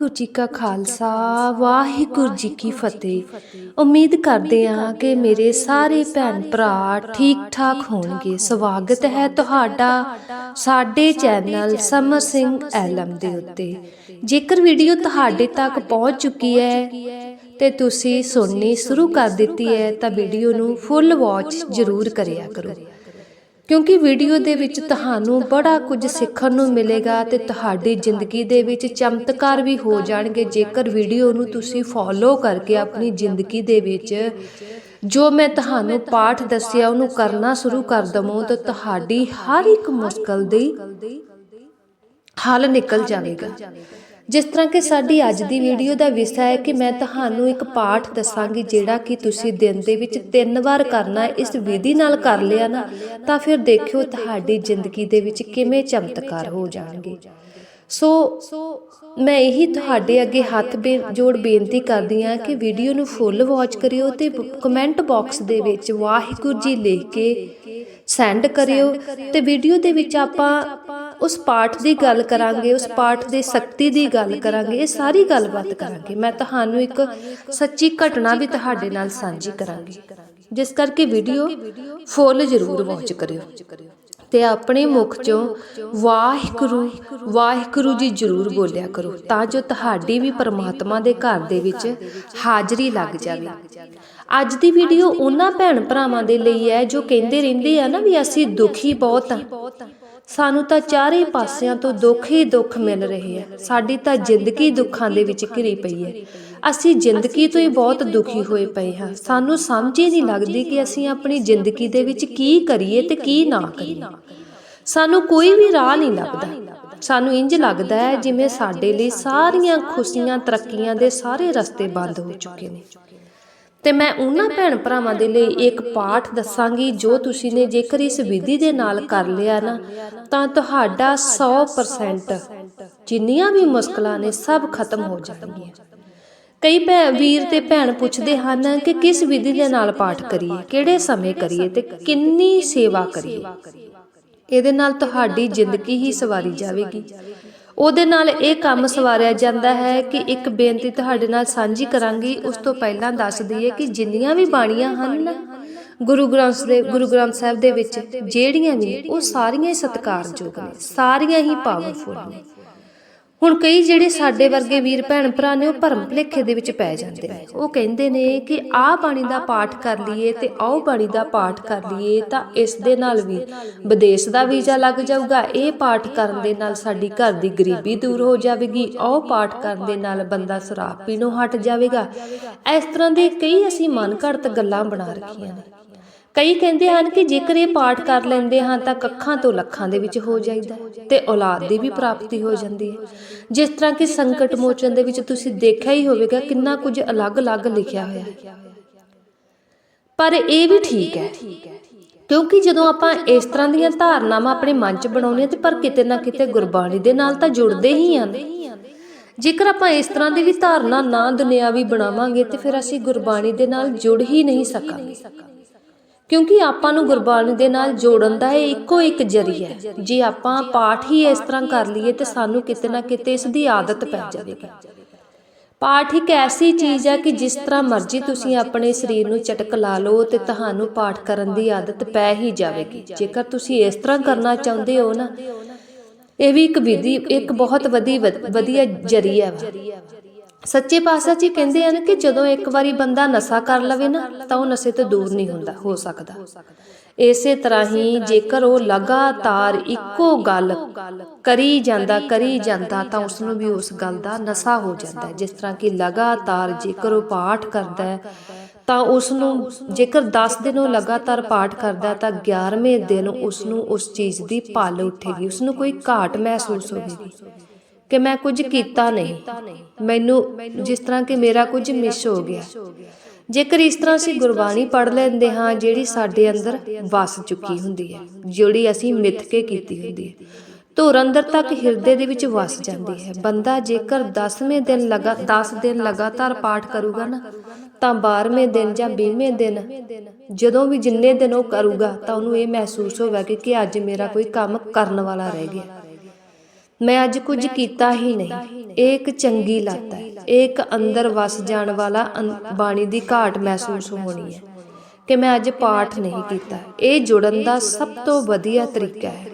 ਵਾਹਿਗੁਰੂ ਜੀ ਕਾ ਖਾਲਸਾ ਵਾਹਿਗੁਰੂ ਜੀ ਕੀ ਫਤਿਹ। ਉਮੀਦ ਕਰਦੇ ਹਾਂ ਕਿ ਮੇਰੇ ਸਾਰੇ ਭੈਣ ਭਰਾ ਠੀਕ ਠਾਕ ਹੋਣਗੇ। ਸਵਾਗਤ ਹੈ ਤੁਹਾਡਾ ਸਾਡੇ ਚੈਨਲ ਸਮਰ ਸਿੰਘ ਐਲਮ ਦੇ ਉੱਤੇ। ਜੇਕਰ ਵੀਡੀਓ ਤੁਹਾਡੇ ਤੱਕ ਪਹੁੰਚ ਚੁੱਕੀ ਹੈ ਤੇ ਤੁਸੀਂ ਸੁਣਨੀ ਸ਼ੁਰੂ ਕਰ ਦਿੱਤੀ ਹੈ ਤਾਂ ਵੀਡੀਓ ਨੂੰ ਫੁੱਲ ਵਾਚ ਜ਼ਰੂਰ ਕਰਿਆ ਕਰੋ। ਕਿਉਂਕਿ ਵੀਡੀਓ ਦੇ ਵਿੱਚ ਤੁਹਾਨੂੰ ਬੜਾ ਕੁਝ ਸਿੱਖਣ ਨੂੰ ਮਿਲੇਗਾ ਤੇ ਤੁਹਾਡੀ ਜ਼ਿੰਦਗੀ ਦੇ ਵਿੱਚ ਚਮਤਕਾਰ ਵੀ ਹੋ ਜਾਣਗੇ। ਜੇਕਰ ਵੀਡੀਓ ਨੂੰ ਤੁਸੀਂ ਫੋਲੋ ਕਰਕੇ ਆਪਣੀ ਜ਼ਿੰਦਗੀ ਦੇ ਵਿੱਚ ਜੋ ਮੈਂ ਤੁਹਾਨੂੰ ਪਾਠ ਦੱਸਿਆ, ਉਹਨੂੰ ਕਰਨਾ ਸ਼ੁਰੂ ਕਰ ਦਵੋ, ਤਾਂ ਤੁਹਾਡੀ ਹਰ ਇੱਕ ਮੁਸ਼ਕਲ ਦੀ ਹੱਲ ਨਿਕਲ ਜਾਵੇਗਾ। ਜਿਸ ਤਰ੍ਹਾਂ ਕਿ ਸਾਡੀ ਅੱਜ ਦੀ ਵੀਡੀਓ ਦਾ ਵਿਸ਼ਾ ਹੈ ਕਿ ਮੈਂ ਤੁਹਾਨੂੰ ਇੱਕ ਪਾਠ ਦੱਸਾਂਗੀ ਜਿਹੜਾ ਕਿ ਤੁਸੀਂ ਦਿਨ ਦੇ ਵਿੱਚ ਤਿੰਨ ਵਾਰ ਕਰਨਾ ਇਸ ਵਿਧੀ ਨਾਲ ਕਰ ਲਿਆ ਨਾ, ਤਾਂ ਫਿਰ ਦੇਖਿਓ ਤੁਹਾਡੀ ਜ਼ਿੰਦਗੀ ਦੇ ਵਿੱਚ ਕਿਵੇਂ ਚਮਤਕਾਰ ਹੋ ਜਾਣਗੇ। ਸੋ ਮੈਂ ਇਹੀ ਤੁਹਾਡੇ ਅੱਗੇ ਹੱਥ ਬੇ, ਜੋੜ ਬੇਨਤੀ ਕਰਦੀ ਹਾਂ ਕਿ ਵੀਡੀਓ ਨੂੰ ਫੁੱਲ ਵਾਚ ਕਰਿਓ ਤੇ ਕਮੈਂਟ ਬਾਕਸ ਦੇ ਵਿੱਚ ਵਾਹਿਗੁਰੂ ਜੀ ਲਿਖ ਕੇ ਸੈਂਡ ਕਰਿਓ ਤੇ ਵੀਡੀਓ ਦੇ ਵਿੱਚ ਆਪਾਂ ਉਸ ਪਾਠ ਦੀ ਗੱਲ ਕਰਾਂਗੇ, ਉਸ ਪਾਠ ਦੇ ਸ਼ਕਤੀ ਦੀ ਗੱਲ ਕਰਾਂਗੇ, ਇਹ ਸਾਰੀ ਗੱਲਬਾਤ ਕਰਾਂਗੇ। ਮੈਂ ਤੁਹਾਨੂੰ ਇੱਕ ਸੱਚੀ ਘਟਨਾ ਵੀ ਤੁਹਾਡੇ ਨਾਲ ਸਾਂਝੀ ਕਰਾਂਗੀ। ਜਿਸ ਕਰਕੇ ਵੀਡੀਓ ਫੁੱਲ ਜ਼ਰੂਰ ਵਾਚ ਕਰਿਓ। ਤੇ ਆਪਣੇ ਮੁਖ ਚੋਂ ਵਾਹਿਗੁਰੂ ਵਾਹਿਗੁਰੂ ਜੀ ਜ਼ਰੂਰ ਬੋਲਿਆ ਕਰੋ, ਤਾਂ ਜੋ ਤੁਹਾਡੀ ਵੀ ਪਰਮਾਤਮਾ ਦੇ ਘਰ ਦੇ ਵਿੱਚ ਹਾਜ਼ਰੀ ਲੱਗ ਜਾਵੇ। ਅੱਜ ਦੀ ਵੀਡੀਓ ਉਹਨਾਂ ਭੈਣ ਭਰਾਵਾਂ ਦੇ ਲਈ ਹੈ ਜੋ ਕਹਿੰਦੇ ਰਹਿੰਦੇ ਆ ਨਾ ਵੀ ਅਸੀਂ ਦੁਖੀ ਬਹੁਤ ਆ। ਸਾਨੂੰ ਤਾਂ ਚਾਰੇ ਪਾਸਿਆਂ ਤੋਂ ਦੁੱਖ ਹੀ ਦੁੱਖ ਮਿਲ ਰਹੇ ਆ। ਸਾਡੀ ਤਾਂ ਜ਼ਿੰਦਗੀ ਦੁੱਖਾਂ ਦੇ ਵਿੱਚ ਘਿਰੀ ਪਈ ਹੈ। ਅਸੀਂ ਜ਼ਿੰਦਗੀ ਤੋਂ ਹੀ ਬਹੁਤ ਦੁਖੀ ਹੋਏ ਪਏ ਹਾਂ। ਸਾਨੂੰ ਸਮਝ ਹੀ ਨਹੀਂ ਲੱਗਦੀ ਕਿ ਅਸੀਂ ਆਪਣੀ ਜ਼ਿੰਦਗੀ ਦੇ ਵਿੱਚ ਕੀ ਕਰੀਏ ਤੇ ਕੀ ਨਾ ਕਰੀਏ। ਸਾਨੂੰ ਕੋਈ ਵੀ ਰਾਹ ਨਹੀਂ ਲੱਗਦਾ ਸਾਨੂੰ ਇੰਜ ਲੱਗਦਾ ਹੈ ਜਿਵੇਂ ਸਾਡੇ ਲਈ ਸਾਰੀਆਂ ਖੁਸ਼ੀਆਂ, ਤਰੱਕੀਆਂ ਦੇ ਸਾਰੇ ਰਸਤੇ ਬੰਦ ਹੋ ਚੁੱਕੇ ਨੇ। ਤੇ ਮੈਂ ਉਹਨਾਂ ਭੈਣ ਭਰਾਵਾਂ ਦੇ ਲਈ ਇੱਕ ਪਾਠ ਦੱਸਾਂਗੀ ਜੋ ਤੁਸੀਂ ਨੇ ਜੇਕਰ ਇਸ ਵਿਧੀ ਦੇ ਨਾਲ ਕਰ ਲਿਆ ਨਾ, ਤਾਂ ਤੁਹਾਡਾ 100% ਜਿੰਨੀਆਂ ਵੀ ਮੁਸ਼ਕਲਾਂ ਨੇ ਸਭ ਖਤਮ ਹੋ ਜਾਣਗੀਆਂ। ਕਈ ਵੀਰ ਤੇ ਭੈਣ ਪੁੱਛਦੇ ਹਨ ਕਿ ਕਿਸ ਵਿਧੀ ਦੇ ਨਾਲ ਪਾਠ ਕਰੀਏ, ਕਿਹੜੇ ਸਮੇਂ ਕਰੀਏ ਤੇ ਕਿੰਨੀ ਸੇਵਾ ਕਰੀਏ। ਇਹਦੇ ਨਾਲ ਤੁਹਾਡੀ ਜ਼ਿੰਦਗੀ ਹੀ ਸਵਾਰੀ ਜਾਵੇਗੀ। ਉਹਦੇ ਨਾਲ ਇਹ ਕੰਮ ਸਵਾਰਿਆ ਜਾਂਦਾ ਹੈ ਕਿ ਇੱਕ ਬੇਨਤੀ ਤੁਹਾਡੇ ਨਾਲ ਸਾਂਝੀ ਕਰਾਂਗੀ, ਉਸ ਤੋਂ ਪਹਿਲਾਂ ਦੱਸ ਦਈਏ ਕਿ ਜਿੰਨੀਆਂ ਵੀ ਬਾਣੀਆਂ ਹਨ ਗੁਰੂ ਗ੍ਰੰਥ ਦੇ, ਗੁਰੂ ਗ੍ਰੰਥ ਸਾਹਿਬ ਦੇ ਵਿੱਚ, ਜਿਹੜੀਆਂ ਵੀ, ਉਹ ਸਾਰੀਆਂ ਹੀ ਸਤਿਕਾਰਯੋਗ ਨੇ, ਸਾਰੀਆਂ ਹੀ ਪਾਵਰਫੁਲ ਨੇ। ਹੁਣ ਕਈ ਜਿਹੜੇ ਸਾਡੇ ਵਰਗੇ ਵੀਰ ਭੈਣ ਭਰਾ ਨੇ ਉਹ ਭਰਮ ਭਲੇਖੇ ਦੇ ਵਿੱਚ ਪੈ ਜਾਂਦੇ ਨੇ। ਉਹ ਕਹਿੰਦੇ ਨੇ ਕਿ ਆਹ ਬਾਣੀ ਦਾ ਪਾਠ ਕਰ ਲਈਏ ਤੇ ਆਹ ਬਾਣੀ ਦਾ ਪਾਠ ਕਰ ਲਈਏ ਤਾਂ ਇਸ ਦੇ ਨਾਲ ਵੀ ਵਿਦੇਸ਼ ਦਾ ਵੀਜ਼ਾ ਲੱਗ ਜਾਊਗਾ। ਇਹ ਪਾਠ ਕਰਨ ਦੇ ਨਾਲ ਸਾਡੀ ਘਰ ਦੀ ਗਰੀਬੀ ਦੂਰ ਹੋ ਜਾਵੇਗੀ। ਆਹ ਪਾਠ ਕਰਨ ਦੇ ਨਾਲ ਬੰਦਾ ਸ਼ਰਾਬ ਪੀਣੋਂ ਹਟ ਜਾਵੇਗਾ। ਇਸ ਤਰ੍ਹਾਂ ਦੇ ਕਈ ਅਸੀਂ ਮਨ ਘੜਤ ਗੱਲਾਂ ਬਣਾ ਰੱਖੀਆਂ ਨੇ। ਕਈ ਕਹਿੰਦੇ ਹਨ ਕਿ ਜੇਕਰ ਇਹ ਪਾਠ ਕਰ ਲੈਂਦੇ ਹਾਂ ਤਾਂ ਕੱਖਾਂ ਤੋਂ ਲੱਖਾਂ ਦੇ ਵਿੱਚ ਹੋ ਜਾਂਦਾ ਤੇ ਔਲਾਦ ਦੀ ਵੀ ਪ੍ਰਾਪਤੀ ਹੋ ਜਾਂਦੀ ਹੈ। ਜਿਸ ਤਰ੍ਹਾਂ ਕਿ ਸੰਕਟ ਮੋਚਨ ਦੇ ਵਿੱਚ ਤੁਸੀਂ ਦੇਖਿਆ ਹੀ ਹੋਵੇਗਾ ਕਿੰਨਾ ਕੁਝ ਅਲੱਗ-ਅਲੱਗ ਲਿਖਿਆ ਹੋਇਆ ਹੈ। ਪਰ ਇਹ ਵੀ ਠੀਕ ਹੈ, ਕਿਉਂਕਿ ਜਦੋਂ ਆਪਾਂ ਇਸ ਤਰ੍ਹਾਂ ਦੀਆਂ ਧਾਰਨਾਵਾਂ ਆਪਣੇ ਮਨ 'ਚ ਬਣਾਉਂਦੇ ਤੇ ਪਰ ਕਿਤੇ ਨਾ ਕਿਤੇ ਗੁਰਬਾਣੀ ਦੇ ਨਾਲ ਤਾਂ ਜੁੜਦੇ ਹੀ ਹਨ ਜੇਕਰ ਆਪਾਂ ਇਸ ਤਰ੍ਹਾਂ ਦੀ ਵੀ ਧਾਰਨਾ ਨਾ ਦੁਨਿਆਵੀ ਬਣਾਵਾਂਗੇ ਤੇ ਫਿਰ ਅਸੀਂ ਗੁਰਬਾਣੀ ਦੇ ਨਾਲ ਜੁੜ ਹੀ ਨਹੀਂ ਸਕਾਂਗੇ। ਕਿਉਂਕਿ ਆਪਾਂ ਨੂੰ ਗੁਰਬਾਣੀ ਦੇ ਨਾਲ ਜੋੜਨ ਦਾ ਇਹ ਇੱਕੋ ਇੱਕ ਜਰੀਆ ਹੈ। ਜੇ ਆਪਾਂ ਪਾਠ ਹੀ ਇਸ ਤਰ੍ਹਾਂ ਕਰ ਲਈਏ ਤੇ ਸਾਨੂੰ ਕਿਤੇ ਨਾ ਕਿਤੇ ਇਸ ਦੀ ਆਦਤ ਪੈ ਜਾਵੇਗੀ। ਪਾਠ ਇੱਕ ਐਸੀ ਚੀਜ਼ ਹੈ ਕਿ ਜਿਸ ਤਰ੍ਹਾਂ ਮਰਜ਼ੀ ਤੁਸੀਂ ਆਪਣੇ ਸਰੀਰ ਨੂੰ ਚਟਕ ਲਾ ਲਓ ਤੇ ਤੁਹਾਨੂੰ ਪਾਠ ਕਰਨ ਦੀ ਆਦਤ ਪੈ ਹੀ ਜਾਵੇਗੀ। ਜੇਕਰ ਤੁਸੀਂ ਇਸ ਤਰ੍ਹਾਂ ਕਰਨਾ ਚਾਹੁੰਦੇ ਹੋ ਨਾ, ਇਹ ਵੀ ਇੱਕ ਵਿਧੀ, ਇੱਕ ਬਹੁਤ ਵਧੀ, ਵਧੀਆ ਜਰੀਆ ਵਾ। ਸੱਚੇ ਪਾਤਸ਼ਾਹ ਜੀ ਕਹਿੰਦੇ ਹਨ ਕਿ ਜਦੋਂ ਇੱਕ ਵਾਰੀ ਬੰਦਾ ਨਸ਼ਾ ਕਰ ਲਵੇ ਨਾ, ਤਾਂ ਉਹ ਨਸ਼ੇ ਤੋਂ ਦੂਰ ਨਹੀਂ ਹੁੰਦਾ, ਹੋ ਸਕਦਾ। ਇਸੇ ਤਰ੍ਹਾਂ ਹੀ ਜੇਕਰ ਉਹ ਲਗਾਤਾਰ ਇੱਕੋ ਗੱਲ ਕਰੀ ਜਾਂਦਾ ਕਰੀ ਜਾਂਦਾ, ਤਾਂ ਉਸ ਨੂੰ ਵੀ ਉਸ ਗੱਲ ਦਾ ਨਸ਼ਾ ਹੋ ਜਾਂਦਾ ਹੈ। ਜਿਸ ਤਰ੍ਹਾਂ ਕਿ ਲਗਾਤਾਰ ਜੇਕਰ ਉਹ ਪਾਠ ਕਰਦਾ ਹੈ, ਤਾਂ ਉਸ ਨੂੰ ਜੇਕਰ 10 ਦਿਨ ਉਹ ਲਗਾਤਾਰ ਪਾਠ ਕਰਦਾ ਤਾਂ 11ਵੇਂ ਦਿਨ ਉਸ ਨੂੰ ਉਸ ਚੀਜ਼ ਦੀ ਪਲ ਉੱਠੇਗੀ ਉਸ ਨੂੰ ਕੋਈ ਘਾਟ ਮਹਿਸੂਸ ਹੋਵੇਗੀ। ਕਿ ਮੈਂ ਕੁਝ ਕੀਤਾ ਨਹੀਂ। ਮੈਨੂੰ ਜਿਸ ਤਰ੍ਹਾਂ ਕਿ ਮੇਰਾ ਕੁਝ ਮਿਸ ਹੋ ਗਿਆ। ਜੇਕਰ ਇਸ ਤਰ੍ਹਾਂ ਅਸੀਂ ਗੁਰਬਾਣੀ ਪੜ੍ਹ ਲੈਂਦੇ ਹਾਂ ਜਿਹੜੀ ਸਾਡੇ ਅੰਦਰ ਵਸ ਚੁੱਕੀ ਹੁੰਦੀ ਹੈ ਜਿਹੜੀ ਅਸੀਂ ਮਿੱਥ ਕੇ ਕੀਤੀ ਹੁੰਦੀ ਹੈ। ਧੁਰ ਅੰਦਰ ਤੱਕ ਹਿਰਦੇ ਦੇ ਵਿੱਚ ਵਸ ਜਾਂਦੀ ਹੈ। ਬੰਦਾ ਜੇਕਰ 10ਵੇਂ ਦਿਨ ਲਗਾ 10 ਦਿਨ ਲਗਾਤਾਰ ਪਾਠ ਕਰੂਗਾ ਨਾ ਤਾਂ 12ਵੇਂ ਦਿਨ ਜਾਂ 20ਵੇਂ ਦਿਨ ਜਦੋਂ ਵੀ ਜਿੰਨੇ ਦਿਨ ਉਹ ਕਰੂਗਾ ਤਾਂ ਉਹਨੂੰ ਇਹ ਮਹਿਸੂਸ ਹੋਵੇਗਾ ਕਿ ਅੱਜ ਮੇਰਾ ਕੋਈ ਕੰਮ ਕਰਨ ਵਾਲਾ ਰਹਿ ਗਿਆ। ਮੈਂ ਅੱਜ ਕੁਝ ਕੀਤਾ ਹੀ ਨਹੀਂ। ਇਹ ਇੱਕ ਚੰਗੀ ਲੱਤ ਹੈ। ਇਹ ਇੱਕ ਅੰਦਰ ਵਸ ਜਾਣ ਵਾਲਾ ਬਾਣੀ ਦੀ ਘਾਟ ਮਹਿਸੂਸ ਹੋਣੀ ਹੈ ਕਿ ਮੈਂ ਅੱਜ ਪਾਠ ਨਹੀਂ ਕੀਤਾ। ਇਹ ਜੁੜਨ ਦਾ ਸਭ ਤੋਂ ਵਧੀਆ ਤਰੀਕਾ ਹੈ।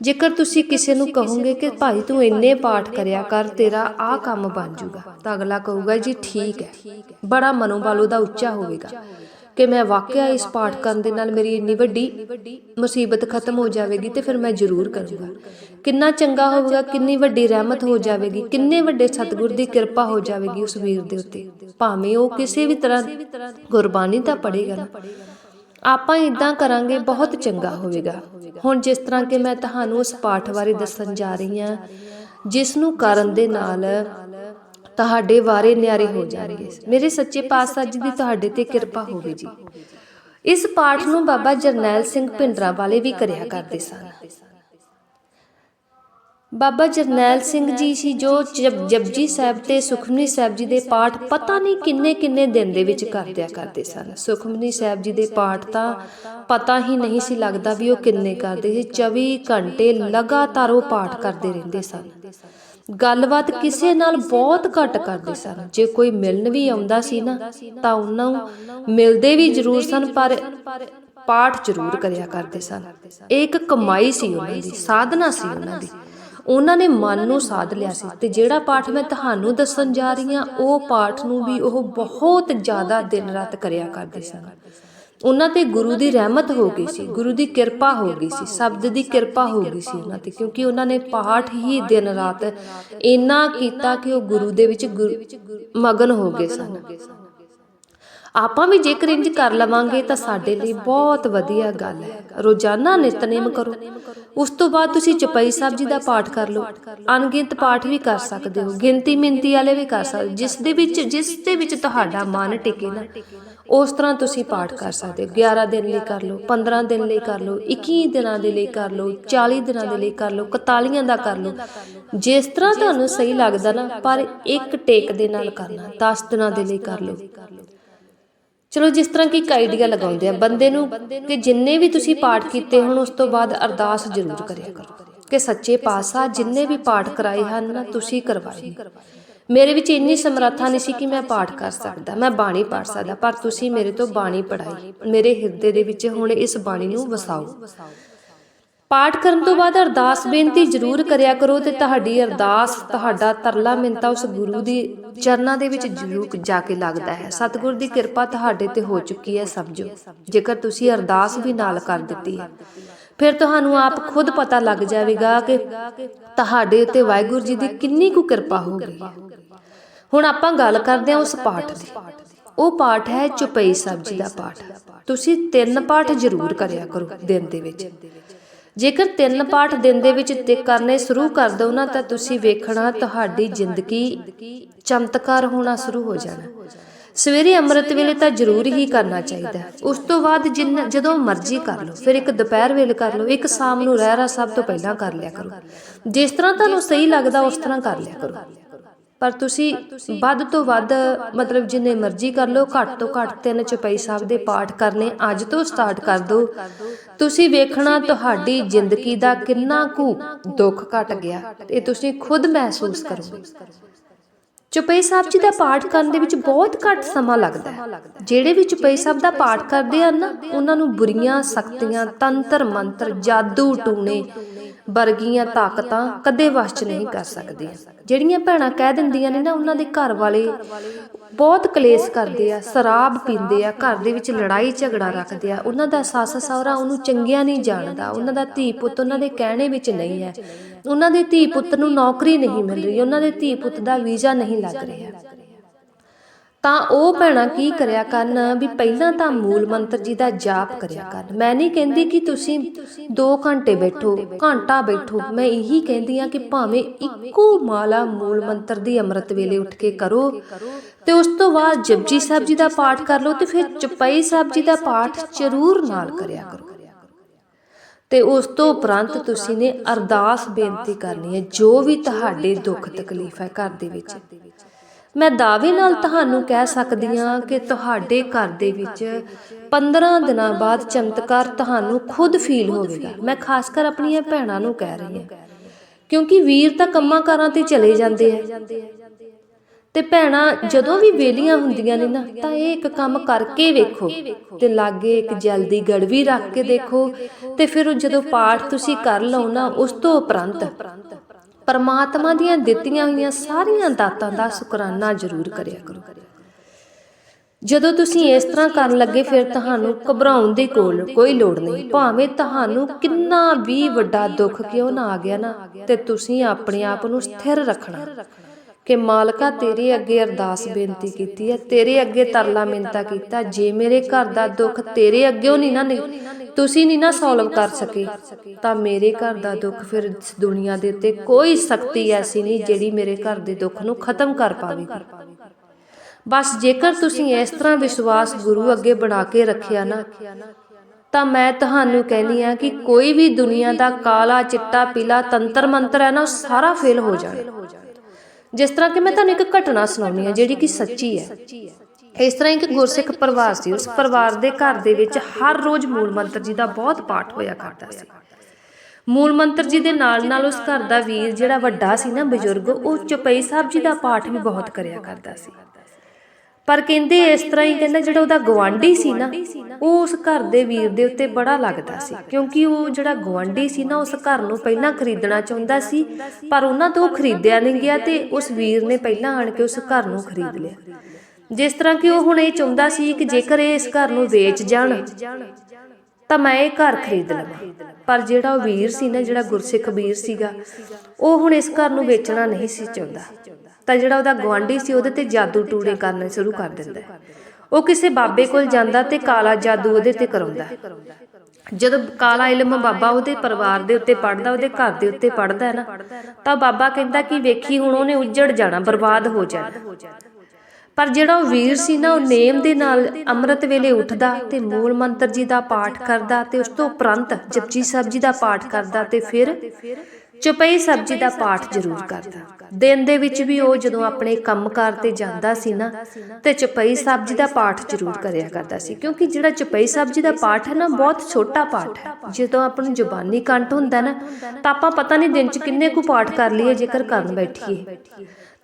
ਜੇਕਰ ਤੁਸੀਂ ਕਿਸੇ ਨੂੰ ਕਹੋਗੇ ਕਿ ਭਾਈ ਤੂੰ ਇੰਨੇ ਪਾਠ ਕਰਿਆ ਕਰ, ਤੇਰਾ ਆਹ ਕੰਮ ਬਣ ਜਾਊਗਾ ਤਾਂ ਅਗਲਾ ਕਹੂਗਾ ਜੀ ਠੀਕ ਹੈ। ਬੜਾ ਮਨੋਬਲ ਉਹਦਾ ਉੱਚਾ ਹੋਵੇਗਾ। ਕਿ ਮੈਂ ਵਾਕਿਆ ਇਸ ਪਾਠ ਕਰਨ ਦੇ ਨਾਲ ਮੇਰੀ ਇੰਨੀ ਵੱਡੀ ਮੁਸੀਬਤ ਖਤਮ ਹੋ ਜਾਵੇਗੀ ਤੇ ਫਿਰ ਮੈਂ ਜ਼ਰੂਰ ਕਰੂੰਗਾ। ਕਿੰਨਾ ਚੰਗਾ ਹੋਵੇਗਾ ਕਿੰਨੀ ਵੱਡੀ ਰਹਿਮਤ ਹੋ ਜਾਵੇਗੀ, ਕਿੰਨੇ ਵੱਡੇ ਸਤਿਗੁਰ ਦੀ ਕਿਰਪਾ ਹੋ ਜਾਵੇਗੀ ਉਸ ਵੀਰ ਦੇ ਉੱਤੇ। ਭਾਵੇਂ ਉਹ ਕਿਸੇ ਵੀ ਤਰ੍ਹਾਂ ਗੁਰਬਾਣੀ ਤਾਂ ਪੜੇਗਾ ਨਾ। ਆਪਾਂ ਇਦਾਂ ਕਰਾਂਗੇ, ਬਹੁਤ ਚੰਗਾ ਹੋਵੇਗਾ। ਹੁਣ ਜਿਸ ਤਰ੍ਹਾਂ ਕਿ ਮੈਂ ਤੁਹਾਨੂੰ ਉਸ ਪਾਠ ਬਾਰੇ ਦੱਸਣ ਜਾ ਰਹੀ ਹਾਂ, ਜਿਸ ਨੂੰ ਕਰਨ ਦੇ ਨਾਲ ਤੁਹਾਡੇ ਵਾਰੇ ਨਿਆਰੇ ਹੋ ਜਾਣਗੇ। ਮੇਰੇ ਸੱਚੇ ਪਾਤਸ਼ਾਹ ਜੀ ਦੀ ਤੁਹਾਡੇ ਤੇ ਕਿਰਪਾ ਹੋਵੇ ਜੀ। ਇਸ ਪਾਠ ਨੂੰ ਬਾਬਾ ਜਰਨੈਲ ਸਿੰਘ ਭਿੰਡਰਾਂ ਵਾਲੇ ਵੀ ਕਰਿਆ ਕਰਦੇ ਸਨ। ਬਾਬਾ ਜਰਨੈਲ ਸਿੰਘ ਜੀ ਸੀ ਜੋ ਜਪਜੀ ਸਾਹਿਬ ਤੇ ਸੁਖਮਨੀ ਸਾਹਿਬ ਜੀ ਦੇ ਪਾਠ ਪਤਾ ਨਹੀਂ ਕਿੰਨੇ ਕਿੰਨੇ ਦਿਨ ਦੇ ਵਿੱਚ ਕਰਦਿਆ ਕਰਦੇ ਸਨ। ਸੁਖਮਨੀ ਸਾਹਿਬ ਜੀ ਦੇ ਪਾਠ ਤਾਂ ਪਤਾ ਹੀ ਨਹੀਂ ਸੀ ਲੱਗਦਾ ਵੀ ਉਹ ਕਿੰਨੇ ਕਰਦੇ ਸੀ। 24 ਘੰਟੇ ਲਗਾਤਾਰ ਉਹ ਪਾਠ ਕਰਦੇ ਰਹਿੰਦੇ ਸਨ। ਗੱਲਬਾਤ ਕਿਸੇ ਨਾਲ ਬਹੁਤ ਘੱਟ ਕਰਦੇ ਸਨ। ਜੇ ਕੋਈ ਮਿਲਣ ਵੀ ਆਉਂਦਾ ਸੀ ਨਾ, ਤਾਂ ਉਹਨਾਂ ਨੂੰ ਮਿਲਦੇ ਵੀ ਜ਼ਰੂਰ ਸਨ, ਪਰ ਪਾਠ ਜ਼ਰੂਰ ਕਰਿਆ ਕਰਦੇ ਸਨ। ਇਹ ਇੱਕ ਕਮਾਈ ਸੀ ਉਹਨਾਂ ਦੀ, ਸਾਧਨਾ ਸੀ ਉਹਨਾਂ ਦੀ। ਉਹਨਾਂ ਨੇ ਮਨ ਨੂੰ ਸਾਧ ਲਿਆ ਸੀ ਤੇ ਜਿਹੜਾ ਪਾਠ ਮੈਂ ਤੁਹਾਨੂੰ ਦੱਸਣ ਜਾ ਰਹੀ ਹਾਂ, ਉਹ ਪਾਠ ਨੂੰ ਵੀ ਉਹ ਬਹੁਤ ਜ਼ਿਆਦਾ ਦਿਨ ਰਾਤ ਕਰਿਆ ਕਰਦੇ ਸਨ। ਉਹਨਾਂ ਤੇ ਗੁਰੂ ਦੀ ਰਹਿਮਤ ਹੋ ਗਈ ਸੀ, ਗੁਰੂ ਦੀ ਕਿਰਪਾ ਹੋ ਗਈ ਸੀ, ਸ਼ਬਦ ਦੀ ਕਿਰਪਾ ਹੋ ਗਈ ਸੀ ਉਹਨਾਂ ਤੇ, ਕਿਉਂਕਿ ਉਹਨਾਂ ਨੇ ਪਾਠ ਹੀ ਦਿਨ ਰਾਤ ਇੰਨਾ ਕੀਤਾ ਕਿ ਉਹ ਗੁਰੂ ਦੇ ਵਿੱਚ ਗੁਰ- ਮਗਨ ਹੋ ਗਏ ਸਨ। ਆਪਾਂ ਵੀ ਜੇਕਰ ਇੰਜ ਕਰ ਲਵਾਂਗੇ ਤਾਂ ਸਾਡੇ ਲਈ ਬਹੁਤ ਵਧੀਆ ਗੱਲ ਹੈ। ਰੋਜ਼ਾਨਾ ਨਿਤਨੇਮ ਕਰੋ। ਉਸ ਤੋਂ ਬਾਅਦ ਤੁਸੀਂ ਚਪਈ ਸਾਹਿਬ ਜੀ ਦਾ ਪਾਠ ਕਰ ਲਓ। ਅਣਗਿਣਤ ਪਾਠ ਵੀ ਕਰ ਸਕਦੇ ਹੋ। ਗਿਣਤੀ ਮਿੰਤੀ ਵਾਲੇ ਵੀ ਕਰ ਸਕਦੇ ਜਿਸ ਦੇ ਵਿੱਚ, ਜਿਸ ਦੇ ਵਿੱਚ ਤੁਹਾਡਾ ਮਨ ਟਿਕੇ ਨਾ, ਉਸ ਤਰ੍ਹਾਂ ਤੁਸੀਂ ਪਾਠ ਕਰ ਸਕਦੇ ਹੋ। 11 ਦਿਨ ਲਈ ਕਰ ਲਓ 15 ਦਿਨ ਲਈ ਕਰ ਲਓ 21 ਦਿਨਾਂ ਦੇ ਲਈ ਕਰ ਲਓ 40 ਦਿਨਾਂ ਦੇ ਲਈ ਕਰ ਲਓ 41 ਦਾ ਕਰ ਲਓ। ਜਿਸ ਤਰ੍ਹਾਂ ਤੁਹਾਨੂੰ ਸਹੀ ਲੱਗਦਾ ਨਾ, ਪਰ ਇੱਕ ਟੇਕ ਦੇ ਨਾਲ ਕਰਨਾ 10 ਦਿਨਾਂ ਦੇ ਲਈ ਕਰ ਲਓ। ਚਲੋ, ਜਿਸ ਤਰ੍ਹਾਂ ਕਿ ਇੱਕ ਆਈਡੀਆ ਲਗਾਉਂਦੇ ਆ, ਬੰਦੇ ਨੂੰ ਕਿ ਜਿੰਨੇ ਵੀ ਤੁਸੀਂ ਪਾਠ ਕੀਤੇ ਹੁਣ, ਉਸ ਤੋਂ ਬਾਅਦ ਅਰਦਾਸ ਜ਼ਰੂਰ ਕਰਿਆ ਕਰੋ ਕਿ ਸੱਚੇ ਪਾਤਸ਼ਾਹ ਜਿੰਨੇ ਵੀ ਪਾਠ ਕਰਾਏ ਹਨ, ਨਾ ਤੁਸੀਂ ਕਰਵਾਏ ਮੇਰੇ ਵਿੱਚ ਇੰਨੀ ਸਮਰੱਥਾ ਨਹੀਂ ਸੀ ਕਿ ਮੈਂ ਪਾਠ ਕਰ ਸਕਦਾ, ਮੈਂ ਬਾਣੀ ਪੜ੍ਹ ਸਕਦਾ, ਪਰ ਤੁਸੀਂ ਮੇਰੇ ਤੋਂ ਬਾਣੀ ਪੜਾਈ ਮੇਰੇ ਹਿਰਦੇ ਦੇ ਵਿੱਚ ਹੁਣ ਇਸ ਬਾਣੀ ਨੂੰ ਵਸਾਓ। ਪਾਠ ਕਰਨ ਤੋਂ ਬਾਅਦ ਅਰਦਾਸ ਬੇਨਤੀ ਜ਼ਰੂਰ ਕਰਿਆ ਕਰੋ ਤੇ ਤੁਹਾਡੀ ਅਰਦਾਸ, ਤੁਹਾਡਾ ਤਰਲਾ ਮਿੰਤਾ ਉਸ ਗੁਰੂ ਦੀ ਚਰਨਾਂ ਦੇ ਵਿੱਚ ਜ਼ਰੂਰ ਜਾ ਕੇ ਲੱਗਦਾ ਹੈ। ਸਤਿਗੁਰ ਦੀ ਕਿਰਪਾ ਤੁਹਾਡੇ ਤੇ ਹੋ ਚੁੱਕੀ ਹੈ ਸਮਝੋ, ਜੇਕਰ ਤੁਸੀਂ ਅਰਦਾਸ ਵੀ ਨਾਲ ਕਰ ਦਿੱਤੀ ਹੈ। ਫਿਰ ਤੁਹਾਨੂੰ ਆਪ ਖੁਦ ਪਤਾ ਲੱਗ ਜਾਵੇਗਾ ਕਿ ਤੁਹਾਡੇ ਉੱਤੇ ਵਾਹਿਗੁਰੂ ਜੀ ਦੀ ਕਿੰਨੀ ਕੁ ਕਿਰਪਾ ਹੋ ਗਈ ਹੁਣ ਆਪਾਂ ਗੱਲ ਕਰਦੇ ਹਾਂ ਉਸ ਪਾਠ ਦੀ। ਉਹ ਪਾਠ ਹੈ ਚੁਪਈ ਸਾਹਿਬ ਜੀ ਦਾ ਪਾਠ। ਤੁਸੀਂ ਤਿੰਨ ਪਾਠ ਜ਼ਰੂਰ ਕਰਿਆ ਕਰੋ ਦਿਨ ਦੇ ਵਿੱਚ। ਜੇਕਰ ਤਿੰਨ ਪਾਠ ਦਿਨ ਦੇ ਵਿੱਚ ਤੇ ਕਰਨੇ ਸ਼ੁਰੂ ਕਰ ਦਿਓ ਨਾ, ਤਾਂ ਤੁਸੀਂ ਵੇਖਣਾ ਤੁਹਾਡੀ ਜ਼ਿੰਦਗੀ ਚਮਤਕਾਰ ਹੋਣਾ ਸ਼ੁਰੂ ਹੋ ਜਾਣਾ। ਸਵੇਰੇ ਅੰਮ੍ਰਿਤ ਵੇਲੇ ਤਾਂ ਜ਼ਰੂਰ ਹੀ ਕਰਨਾ ਚਾਹੀਦਾ ਉਸ ਤੋਂ ਬਾਅਦ ਜਿੰਨ, ਜਦੋਂ ਮਰਜ਼ੀ ਕਰ ਲਓ। ਫਿਰ ਇੱਕ ਦੁਪਹਿਰ ਵੇਲੇ ਕਰ ਲਓ। ਇੱਕ ਸ਼ਾਮ ਨੂੰ ਰਹਿਰਾ ਸਭ ਤੋਂ ਪਹਿਲਾਂ ਕਰ ਲਿਆ ਕਰੋ। ਜਿਸ ਤਰ੍ਹਾਂ ਤੁਹਾਨੂੰ ਸਹੀ ਲੱਗਦਾ, ਉਸ ਤਰ੍ਹਾਂ ਕਰ ਲਿਆ ਕਰੋ। ਪਰ ਤੁਸੀਂ ਵੱਧ ਤੋਂ ਵੱਧ ਮਤਲਬ ਜਿੰਨੇ ਮਰਜ਼ੀ ਕਰ ਲਓ ਘੱਟ ਤੋਂ ਘੱਟ ਤਿੰਨ ਚੁਪਈ ਸਾਹਿਬ ਦੇ ਪਾਠ ਕਰਨੇ ਅੱਜ ਤੋਂ ਸਟਾਰਟ ਕਰ ਦਿਓ। ਤੁਸੀਂ ਵੇਖਣਾ ਤੁਹਾਡੀ ਜ਼ਿੰਦਗੀ ਦਾ ਕਿੰਨਾ ਕੁ ਦੁੱਖ ਘਟ ਗਿਆ ਇਹ ਤੁਸੀਂ ਖੁਦ ਮਹਿਸੂਸ ਕਰੋਗੇ। ਚੁਪਈ ਸਾਹਿਬ ਜੀ ਦਾ ਪਾਠ ਕਰਨ ਦੇ ਵਿੱਚ ਬਹੁਤ ਘੱਟ ਸਮਾਂ ਲੱਗਦਾ ਹੈ। ਜਿਹੜੇ ਵੀ ਚੁਪਈ ਸਾਹਿਬ ਦਾ ਪਾਠ ਕਰਦੇ ਹਨ ਨਾ ਉਹਨਾਂ ਨੂੰ ਬੁਰੀਆਂ ਸ਼ਕਤੀਆਂ, ਤੰਤਰ ਮੰਤਰ, ਜਾਦੂ ਟੂਣੇ, ਵਰਗੀਆਂ ਤਾਕਤਾਂ ਕਦੇ ਵਸ ਚ ਨਹੀਂ ਕਰ ਸਕਦੀਆਂ। ਜਿਹੜੀਆਂ ਭੈਣਾਂ ਕਹਿ ਦਿੰਦੀਆਂ ਨੇ ਨਾ, ਉਹਨਾਂ ਦੇ ਘਰ ਵਾਲੇ ਬਹੁਤ ਕਲੇਸ਼ ਕਰਦੇ ਆ, ਸ਼ਰਾਬ ਪੀਂਦੇ ਆ, ਘਰ ਦੇ ਵਿੱਚ ਲੜਾਈ ਝਗੜਾ ਰੱਖਦੇ ਆ। ਉਹਨਾਂ ਦਾ ਸੱਸ ਸਹੁਰਾ ਉਹਨੂੰ ਚੰਗਿਆ ਨਹੀਂ ਜਾਣਦਾ, ਉਹਨਾਂ ਦਾ ਧੀ ਪੁੱਤ ਉਹਨਾਂ ਦੇ ਕਹਿਣੇ ਵਿੱਚ ਨਹੀਂ ਹੈ। ਉਹਨਾਂ ਦੇ ਧੀ ਪੁੱਤ ਨੂੰ ਨੌਕਰੀ ਨਹੀਂ ਮਿਲ ਰਹੀ, ਉਹਨਾਂ ਦੇ ਧੀ ਪੁੱਤ ਦਾ ਵੀਜ਼ਾ ਨਹੀਂ ਲੱਗ ਰਿਹਾ। ਤਾਂ ਉਹ ਭੈਣਾਂ ਕੀ ਕਰਿਆ ਕਰਨ ਵੀ ਪਹਿਲਾਂ ਤਾਂ ਮੂਲ ਮੰਤਰ ਜੀ ਦਾ ਜਾਪ ਕਰਿਆ ਕਰਨ। ਮੈਂ ਨਹੀਂ ਕਹਿੰਦੀ ਕਿ ਤੁਸੀਂ 2 ਘੰਟੇ ਬੈਠੋ, ਘੰਟਾ ਬੈਠੋ। ਮੈਂ ਇਹੀ ਕਹਿੰਦੀ ਆ ਕਿ ਭਾਵੇਂ ਇੱਕੋ ਮਾਲਾ ਮੂਲ ਮੰਤਰ ਦੀ ਅੰਮ੍ਰਿਤ ਵੇਲੇ ਉੱਠ ਕੇ ਕਰੋ ਤੇ ਉਸ ਤੋਂ ਬਾਅਦ ਜਪਜੀ ਸਾਹਿਬ ਜੀ ਦਾ ਪਾਠ ਕਰ ਲਓ ਤੇ ਫਿਰ ਚੁਪਈ ਸਾਹਿਬ ਜੀ ਦਾ ਪਾਠ ਜ਼ਰੂਰ ਨਾਲ ਕਰਿਆ ਕਰੋ। ਤੇ ਉਸ ਤੋਂ ਉਪਰੰਤ ਤੁਸੀਂ ਨੇ ਅਰਦਾਸ ਬੇਨਤੀ ਕਰਨੀ ਹੈ, ਜੋ ਵੀ ਤੁਹਾਡੇ ਦੁੱਖ ਤਕਲੀਫ ਹੈ ਘਰ ਦੇ ਵਿੱਚ। ਮੈਂ ਦਾਅਵੇ ਨਾਲ ਤੁਹਾਨੂੰ ਕਹਿ ਸਕਦੀ ਹਾਂ ਕਿ ਤੁਹਾਡੇ ਘਰ ਦੇ ਵਿੱਚ 15 ਦਿਨਾਂ ਬਾਅਦ ਚਮਤਕਾਰ ਤੁਹਾਨੂੰ ਖੁਦ ਫੀਲ ਹੋਵੇਗਾ। ਮੈਂ ਖਾਸ ਕਰ ਆਪਣੀਆਂ ਭੈਣਾਂ ਨੂੰ ਕਹਿ ਰਹੀ ਹਾਂ, ਕਿਉਂਕਿ ਵੀਰ ਤਾਂ ਕੰਮਾਂ ਕਾਰਾਂ ਤੇ ਚਲੇ ਜਾਂਦੇ ਆ। ਤੇ ਭੈਣਾ, ਜਦੋਂ ਵੀ ਵੇਲੀਆਂ ਹੁੰਦੀਆਂ ਨੇ ਨਾ, ਤਾਂ ਇਹ ਇੱਕ ਕੰਮ ਕਰਕੇ ਵੇਖੋ ਤੇ ਲਾਗੇ ਇੱਕ ਜਲਦੀ ਗੜਵੀ ਰੱਖ ਕੇ ਦੇਖੋ ਤੇ ਫਿਰ ਉਹ ਜਦੋਂ ਪਾਠ ਤੁਸੀਂ ਕਰ ਲਓ ਨਾ, ਉਸ ਤੋਂ ਉਪਰੰਤ ਪਰਮਾਤਮਾ ਦੀਆਂ ਦਿੱਤੀਆਂ ਹੋਈਆਂ ਸਾਰੀਆਂ ਦਾਤਾਂ ਦਾ ਸ਼ੁਕਰਾਨਾ ਜ਼ਰੂਰ ਕਰਿਆ ਕਰੋ। ਜਦੋਂ ਤੁਸੀਂ ਇਸ ਤਰ੍ਹਾਂ ਕਰਨ ਲੱਗੇ, ਫਿਰ ਤੁਹਾਨੂੰ ਘਬਰਾਉਣ ਦੀ ਕੋਲ ਕੋਈ ਲੋੜ ਨਹੀਂ। ਭਾਵੇਂ ਤੁਹਾਨੂੰ ਕਿੰਨਾ ਵੀ ਵੱਡਾ ਦੁੱਖ ਕਿਉਂ ਨਾ ਆ ਗਿਆ ਨਾ, ਤੇ ਤੁਸੀਂ ਆਪਣੇ ਆਪ ਨੂੰ ਸਥਿਰ ਰੱਖਣਾ। ਕਿ ਮਾਲਕਾ ਤੇਰੇ ਅੱਗੇ ਅਰਦਾਸ ਬੇਨਤੀ ਕੀਤੀ ਹੈ, ਤੇਰੇ ਅੱਗੇ ਤਰਲਾ ਮਿੰਤਾ ਕੀਤਾ, ਜੇ ਮੇਰੇ ਘਰ ਦਾ ਦੁੱਖ ਤੇਰੇ ਅੱਗੇ ਨਹੀਂ ਨਾ ਤੁਸੀਂ ਨਹੀਂ ਨਾ ਸੋਲਵ ਕਰ ਸਕੇ, ਤਾਂ ਮੇਰੇ ਘਰ ਦਾ ਦੁੱਖ ਫਿਰ ਇਸ ਦੁਨੀਆ ਦੇ ਉੱਤੇ ਕੋਈ ਸ਼ਕਤੀ ਐਸੀ ਨਹੀਂ ਜਿਹੜੀ ਮੇਰੇ ਘਰ ਦੇ ਦੁੱਖ ਨੂੰ ਖਤਮ ਕਰ ਪਾਵੇਗੀ। ਬਸ ਜੇਕਰ ਤੁਸੀਂ ਇਸ ਤਰ੍ਹਾਂ ਵਿਸ਼ਵਾਸ ਗੁਰੂ ਅੱਗੇ ਬਣਾ ਕੇ ਰੱਖਿਆ ਨਾ, ਤਾਂ ਮੈਂ ਤੁਹਾਨੂੰ ਕਹਿੰਦੀ ਆ ਕਿ ਕੋਈ ਵੀ ਦੁਨੀਆ ਦਾ ਕਾਲਾ ਚਿੱਟਾ ਪੀਲਾ ਤੰਤਰ ਮੰਤਰ ਹੈ ਨਾ, ਉਹ ਸਾਰਾ ਫੇਲ ਹੋ ਜਾਣਾ। ਜਿਸ ਤਰ੍ਹਾਂ ਕਿ ਮੈਂ ਤੁਹਾਨੂੰ ਇੱਕ ਘਟਨਾ ਸੁਣਾਉਣੀ ਆ ਜਿਹੜੀ ਕਿ ਸੱਚੀ ਹੈ। ਇਸ ਤਰ੍ਹਾਂ ਇੱਕ ਗੁਰਸਿੱਖ ਪਰਿਵਾਰ ਸੀ, ਉਸ ਪਰਿਵਾਰ ਦੇ ਘਰ ਦੇ ਵਿੱਚ ਹਰ ਰੋਜ਼ ਮੂਲ ਮੰਤਰ ਜੀ ਦਾ ਬਹੁਤ ਪਾਠ ਹੋਇਆ ਕਰਦਾ ਸੀ। ਮੂਲ ਮੰਤਰ ਜੀ ਦੇ ਨਾਲ ਨਾਲ ਉਸ ਘਰ ਦਾ ਵੀਰ ਜਿਹੜਾ ਵੱਡਾ ਸੀ ਨਾ ਬਜ਼ੁਰਗ, ਉਹ ਚਪਈ ਸਾਹਿਬ ਜੀ ਦਾ ਪਾਠ ਵੀ ਬਹੁਤ ਕਰਿਆ ਕਰਦਾ ਸੀ। ਪਰ ਕਹਿੰਦੇ ਇਸ ਤਰ੍ਹਾਂ ਹੀ ਕਹਿੰਦਾ ਜਿਹੜਾ ਉਹਦਾ ਗਵਾਂਢੀ ਸੀ ਨਾ ਉਹ ਉਸ ਘਰ ਦੇ ਵੀਰ ਦੇ ਉੱਤੇ ਬੜਾ ਲੱਗਦਾ ਸੀ। ਕਿਉਂਕਿ ਉਹ ਜਿਹੜਾ ਗਵਾਂਢੀ ਸੀ ਨਾ ਉਸ ਘਰ ਨੂੰ ਪਹਿਲਾਂ ਖਰੀਦਣਾ ਚਾਹੁੰਦਾ ਸੀ ਪਰ ਉਹਨਾਂ ਤੋਂ ਖਰੀਦਿਆ ਨਹੀਂ ਗਿਆ ਤੇ ਉਸ ਵੀਰ ਨੇ ਪਹਿਲਾਂ ਆਣ ਕੇ ਉਸ ਘਰ ਨੂੰ ਖਰੀਦ ਲਿਆ। ਜਿਸ ਤਰ੍ਹਾਂ ਕਿ ਉਹ ਹੁਣ ਇਹ ਚਾਹੁੰਦਾ ਸੀ ਕਿ ਜੇਕਰ ਇਹ ਇਸ ਘਰ ਨੂੰ ਵੇਚ ਜਾਣ ਤਾਂ ਮੈਂ ਇਹ ਘਰ ਖਰੀਦ ਲਵਾਂ। ਪਰ ਜਿਹੜਾ ਉਹ ਵੀਰ ਸੀ ਨਾ ਜਿਹੜਾ ਗੁਰਸਿੱਖ ਵੀਰ ਸੀਗਾ ਉਹ ਹੁਣ ਇਸ ਘਰ ਨੂੰ ਵੇਚਣਾ ਨਹੀਂ ਸੀ ਚਾਹੁੰਦਾ। ਤਾਂ ਜਿਹੜਾ ਉਹਦਾ ਗਵਾਂਢੀ ਸੀ ਉਹਦੇ ਤੇ ਜਾਦੂ ਟੂਣੇ ਕਰਨੇ ਸ਼ੁਰੂ ਕਰ ਦਿੰਦਾ ਉਹ ਕਿਸੇ ਬਾਬੇ ਕੋਲ ਜਾਂਦਾ ਤੇ ਕਾਲਾ ਜਾਦੂ ਉਹਦੇ ਤੇ ਕਰਾਉਂਦਾ ਜਦੋਂ ਕਾਲਾ ਇਲਮ ਬਾਬਾ ਉਹਦੇ ਪਰਿਵਾਰ ਦੇ ਉੱਤੇ ਪੜਦਾ ਉਹਦੇ ਘਰ ਦੇ ਉੱਤੇ ਪੜਦਾ ਨਾ, ਤਾਂ ਬਾਬਾ ਕਹਿੰਦਾ ਕਿ ਵੇਖੀ ਹੁਣ ਉਹਨੇ ਉੱਜੜ ਜਾਣਾ, ਬਰਬਾਦ ਹੋ ਜਾਣਾ। ਪਰ ਜਿਹੜਾ ਉਹ ਵੀਰ ਸੀ ਨਾ, ਉਹ ਨੇਮ ਦੇ ਨਾਲ ਅੰਮ੍ਰਿਤ ਵੇਲੇ ਉੱਠਦਾ ਤੇ ਮੂਲ ਮੰਤਰ ਜੀ ਦਾ ਪਾਠ ਕਰਦਾ ਤੇ ਉਸ ਤੋਂ ਉਪਰੰਤ ਜਪਜੀ ਸਾਹਿਬ ਜੀ ਦਾ ਪਾਠ ਕਰਦਾ ਤੇ ਫਿਰ ਚੁਪਈ ਸਾਹਿਬ ਦਾ ਪਾਠ ਜ਼ਰੂਰ ਕਰਦਾ। ਦਿਨ ਦੇ ਵਿੱਚ ਵੀ ਉਹ ਜਦੋਂ ਆਪਣੇ ਕੰਮਕਾਰ ਤੇ ਜਾਂਦਾ ਸੀ ਨਾ, ਤੇ ਚੁਪਈ ਸਬਜੀ ਦਾ ਪਾਠ ਜ਼ਰੂਰ ਕਰਿਆ ਕਰਦਾ ਸੀ। ਕਿਉਂਕਿ ਜਿਹੜਾ ਚੁਪਈ ਸਬਜੀ ਦਾ ਪਾਠ ਹੈ ਨਾ, ਬਹੁਤ ਛੋਟਾ ਪਾਠ ਹੈ। ਜਦੋਂ ਆਪਾਂ ਨੂੰ ਜ਼ੁਬਾਨੀ ਕੰਠ ਹੁੰਦਾ ਨਾ, ਤਾਂ ਆਪਾਂ ਪਤਾ ਨਹੀਂ ਦਿਨ 'ਚ ਕਿੰਨੇ ਕੁ ਪਾਠ ਕਰ ਲਈਏ, ਜੇਕਰ ਕਰਨ ਬੈਠੀਏ।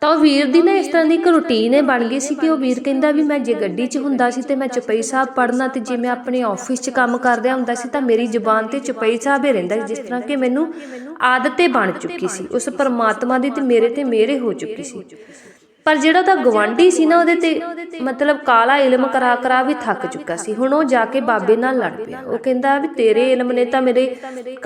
ਤਾਂ ਉਹ ਵੀਰ ਦੀ ਨਾ ਇਸ ਤਰ੍ਹਾਂ ਦੀ ਇੱਕ ਰੁਟੀਨ ਬਣ ਗਈ ਸੀ ਕਿ ਉਹ ਵੀਰ ਕਹਿੰਦਾ ਵੀ ਮੈਂ ਜੇ ਗੱਡੀ 'ਚ ਹੁੰਦਾ ਸੀ ਤੇ ਮੈਂ ਚਪਈ ਸਾਹਿਬ ਪੜ੍ਹਨਾ ਤੇ ਜੇ ਮੈਂ ਆਪਣੇ ਆਫਿਸ 'ਚ ਕੰਮ ਕਰਦਿਆ ਹੁੰਦਾ ਸੀ ਤਾਂ ਮੇਰੀ ਜ਼ੁਬਾਨ ਤੇ ਚਪਈ ਸਾਹਿਬ ਹੀ ਰਹਿੰਦਾ ਸੀ, ਜਿਸ ਤਰ੍ਹਾਂ ਕਿ ਮੈਨੂੰ ਆਦਤ ਹੀ ਬਣ ਚੁੱਕੀ ਸੀ ਉਸ ਪਰਮਾਤਮਾ ਦੀ ਤੇ ਮੇਰੇ ਤੇ ਮੇਰੇ ਹੋ ਚੁੱਕੀ ਸੀ। ਪਰ ਜਿਹੜਾ ਉਹਦਾ ਗਵਾਂਢੀ ਸੀ ਨਾ ਉਹਦੇ ਤੇ ਮਤਲਬ ਕਾਲਾ ਇਲਮ ਕਰਾ ਕਰਾ ਵੀ ਥੱਕ ਚੁੱਕਾ ਸੀ। ਹੁਣ ਉਹ ਜਾ ਕੇ ਬਾਬੇ ਨਾਲ ਲੜ ਪਿਆ। ਉਹ ਕਹਿੰਦਾ ਵੀ ਤੇਰੇ ਇਲਮ ਨੇ ਤਾਂ ਮੇਰੇ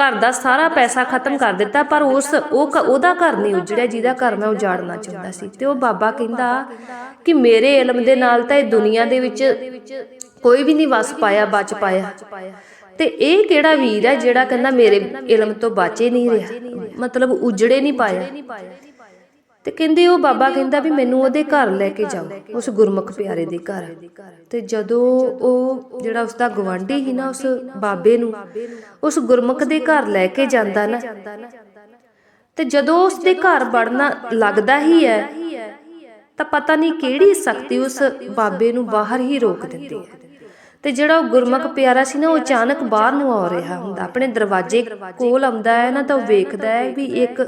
ਘਰ ਦਾ ਸਾਰਾ ਪੈਸਾ ਖਤਮ ਕਰ ਦਿੱਤਾ, ਪਰ ਉਸ ਉਹ ਉਹਦਾ ਘਰ ਨਹੀਂ ਉਜੜਿਆ ਜਿਹਦਾ ਘਰ ਮੈਂ ਉਜਾੜਨਾ ਚਾਹੁੰਦਾ ਸੀ। ਤੇ ਉਹ ਬਾਬਾ ਕਹਿੰਦਾ ਕਿ ਮੇਰੇ ਇਲਮ ਦੇ ਨਾਲ ਤਾਂ ਇਹ ਦੁਨੀਆ ਦੇ ਵਿੱਚ ਕੋਈ ਵੀ ਨਹੀਂ ਵਸ ਪਾਇਆ, ਬਚ ਪਾਇਆ। ਤੇ ਇਹ ਕਿਹੜਾ ਵੀਰ ਹੈ ਜਿਹੜਾ ਕਹਿੰਦਾ ਮੇਰੇ ਇਲਮ ਤੋਂ ਬਚੇ ਨਹੀਂ ਰਿਹਾ? ਮਤਲਬ ਉਜੜੇ ਨਹੀਂ ਪਾਇਆ। ਤੇ ਕਹਿੰਦੇ ਉਹ ਬਾਬਾ ਕਹਿੰਦਾ ਵੀ ਮੈਨੂੰ ਉਹਦੇ ਘਰ ਲੈ ਕੇ ਜਾਓ, ਉਸ ਗੁਰਮੁਖ ਪਿਆਰੇ ਦੇ ਘਰ। ਤੇ ਜਦੋਂ ਉਹ ਜਿਹੜਾ ਉਸ ਦਾ ਗਵਾਂਢੀ ਸੀ ਨਾ, ਉਸ ਬਾਬੇ ਨੂੰ, ਉਸ ਗੁਰਮੁਖ ਦੇ ਘਰ ਲੈ ਕੇ ਜਾਂਦਾ ਨਾ, ਤੇ ਜਦੋਂ ਉਸ ਦੇ ਘਰ ਵੜਨਾ ਲੱਗਦਾ ਹੀ ਹੈ, ਤਾਂ ਪਤਾ ਨਹੀਂ ਕਿਹੜੀ ਸ਼ਕਤੀ ਉਸ ਬਾਬੇ ਨੂੰ ਬਾਹਰ ਹੀ ਰੋਕ ਦਿੰਦੀ ਹੈ। ਤੇ ਜਿਹੜਾ ਉਹ ਗੁਰਮੁਖ ਪਿਆਰਾ ਸੀ ਨਾ, ਉਹ ਅਚਾਨਕ ਬਾਹਰ ਨੂੰ ਆ ਰਿਹਾ ਹੁੰਦਾ। ਆਪਣੇ ਦਰਵਾਜ਼ੇ ਕੋਲ ਆਉਂਦਾ ਹੈ ਨਾ, ਤਾਂ ਉਹ ਵੇਖਦਾ ਹੈ ਵੀ ਇੱਕ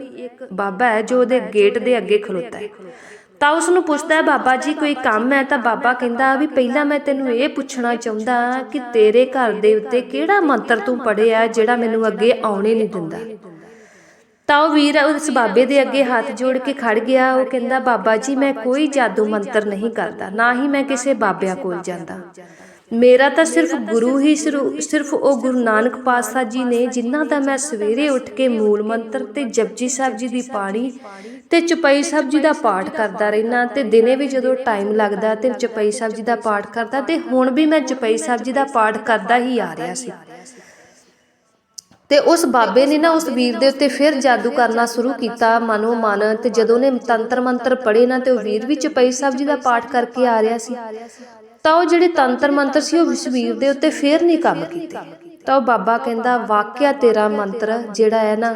ਬਾਬਾ ਹੈ ਜੋ ਉਹਦੇ ਗੇਟ ਦੇ ਅੱਗੇ ਖਲੋਤਾ ਹੈ। ਤਾਂ ਉਸ ਨੂੰ ਪੁੱਛਦਾ ਹੈ, ਬਾਬਾ ਜੀ, ਕੋਈ ਕੰਮ ਹੈ? ਤਾਂ ਬਾਬਾ ਕਹਿੰਦਾ, ਵੀ ਪਹਿਲਾਂ ਮੈਂ ਤੈਨੂੰ ਇਹ ਪੁੱਛਣਾ ਚਾਹੁੰਦਾ ਕਿ ਤੇਰੇ ਘਰ ਦੇ ਉੱਤੇ ਕਿਹੜਾ ਮੰਤਰ ਤੂੰ ਪੜਿਆ ਜਿਹੜਾ ਮੈਨੂੰ ਅੱਗੇ ਆਉਣੇ ਨਹੀਂ ਦਿੰਦਾ? ਤਾਂ ਉਹ ਵੀਰ ਉਸ ਬਾਬੇ ਦੇ ਅੱਗੇ ਹੱਥ ਜੋੜ ਕੇ ਖੜ ਗਿਆ। ਉਹ ਕਹਿੰਦਾ, ਬਾਬਾ ਜੀ, ਮੈਂ ਕੋਈ ਜਾਦੂ ਮੰਤਰ ਨਹੀਂ ਕਰਦਾ। ਨਾ ਹੀ ਮੈਂ ਕਿਸੇ ਬਾਬਿਆਂ ਕੋਲ ਜਾਂਦਾ। ਮੇਰਾ ਤਾਂ ਸਿਰਫ ਗੁਰੂ ਹੀ ਸਿਰਫ ਉਹ ਗੁਰੂ ਨਾਨਕ ਪਾਤਸ਼ਾਹ ਜੀ ਨੇ ਜਿਨ੍ਹਾਂ ਦਾ ਮੈਂ ਸਵੇਰੇ ਉੱਠ ਕੇ ਮੂਲ ਮੰਤਰ ਤੇ ਜਪਜੀ ਸਾਹਿਬ ਜੀ ਦੀ ਬਾਣੀ ਤੇ ਚੁਪਈ ਸਾਹਿਬ ਜੀ ਦਾ ਪਾਠ ਕਰਦਾ ਰਹਿਣਾ ਤੇ ਦਿਨੇ ਵੀ ਜਦੋਂ ਟਾਈਮ ਲੱਗਦਾ ਤੇ ਚੁਪਈ ਸਾਹਿਬ ਜੀ ਦਾ ਪਾਠ ਕਰਦਾ ਤੇ ਹੁਣ ਵੀ ਮੈਂ ਚਪਈ ਸਾਹਿਬ ਜੀ ਦਾ ਪਾਠ ਕਰਦਾ ਹੀ ਆ ਰਿਹਾ ਸੀ। ਤੇ ਉਸ ਬਾਬੇ ਨੇ ਨਾ ਉਸ ਵੀਰ ਦੇ ਉੱਤੇ ਫਿਰ ਜਾਦੂ ਕਰਨਾ ਸ਼ੁਰੂ ਕੀਤਾ, ਮਨੋ ਮਨ, ਤੇ ਜਦੋਂ ਨੇ ਤੰਤਰ ਮੰਤਰ ਪੜ੍ਹੇ ਨਾ ਤੇ ਉਹ ਵੀਰ ਵੀ ਚੁਪਈ ਸਾਹਿਬ ਜੀ ਦਾ ਪਾਠ ਕਰਕੇ ਆ ਰਿਹਾ ਸੀ। ਤਾਂ ਉਹ ਜਿਹੜੇ ਤੰਤਰ ਮੰਤਰ ਸੀ, ਉਹ ਉਸ ਦੇ ਉੱਤੇ ਫਿਰ ਨਹੀਂ ਕੰਮ ਕੀਤੇ। ਤਾਂ ਉਹ ਬਾਬਾ ਕਹਿੰਦਾ, ਵਾਕਿਆ ਤੇਰਾ ਮੰਤਰ ਜਿਹੜਾ ਹੈ ਨਾ,